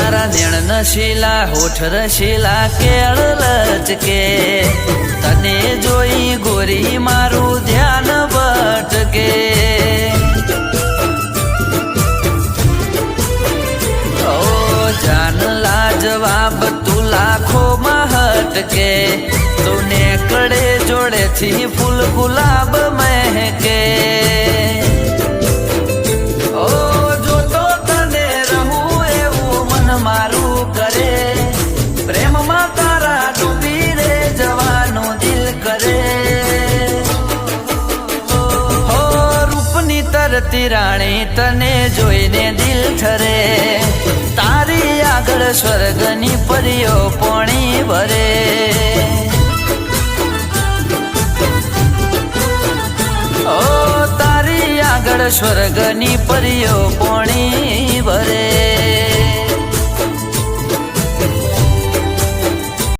નેણ નશીલા હોઠ રશીલા કેળ લચકે. તને જોઈ ગોરી મારું ધ્યાન ભટકે. જાન લાજવાબ, તું લાખોમાં હટકે. તું કડે જોડેથી ફૂલ ગુલાબ મહેકે મારું કરે. પ્રેમમાં તારા ડૂબી રે જવાનું દિલ કરે. હો, રૂપની તરતી રાણી તને જોઈને દિલ ઠરે. તારી આગળ સ્વર્ગની પરીઓ પોણી ભરે ઓ તારી આગળ સ્વર્ગની પરીઓ